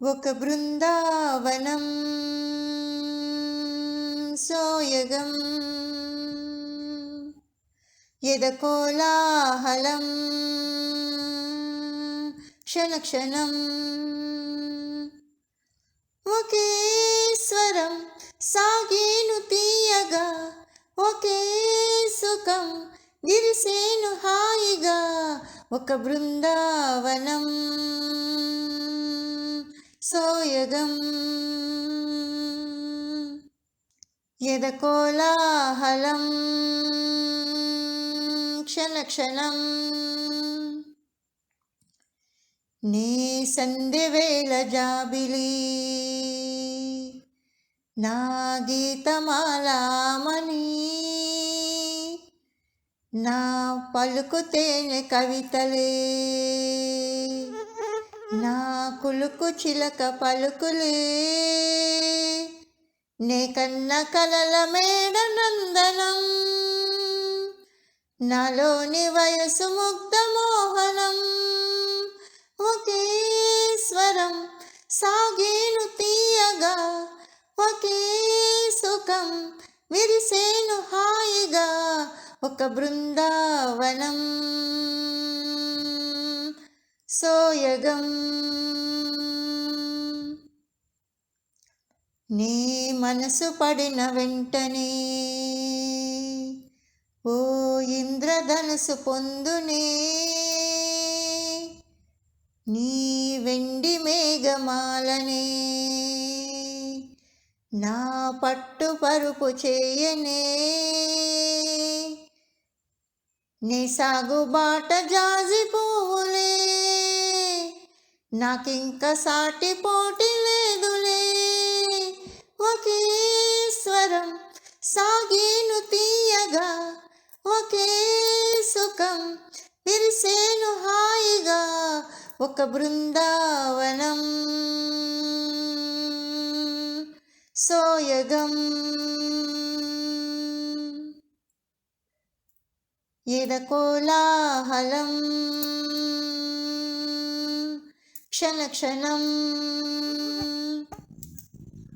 ఒక బృందావనం సోయగం యదకోలాహలం క్షణక్షణం ఒకే స్వరం సాగేను తీయగా ఒకే సుఖం విరిసేను హాయిగా. ఒక బృందావనం సోయగం యదకోలాహలం. క్షణక్షణం. నీ సంధ్యవేళ జాబిలి. నా గీతమాలామణి నా పలుకు తేనె కవితలే. నా కులుకు చిలక పలుకులే. నే కన్న కలల మేడ నందనం నాలోని వయసు ముగ్ధ మోహనం. ఒకే స్వరం సాగేను తీయగా ఒకే సుఖం విరిసేను హాయిగా ఒక బృందావనం. సోయగం నీ మనసు పడిన వెంటనే ఓ ఇంద్రధనుసు పొందునే. నీ వెండి మేఘమాలనే నా పట్టు పరుపు చేయనే. నీ సాగుబాట జాజి పువ్వులే నాకింక సాటి పోటీ లేదులే. ఒకే స్వరం సాగేను తీయగా ఒకే సుఖం విరిసేను హాయిగా ఒక బృందావనం సోయగం. ఎదకోలాహలం క్షణక్షణం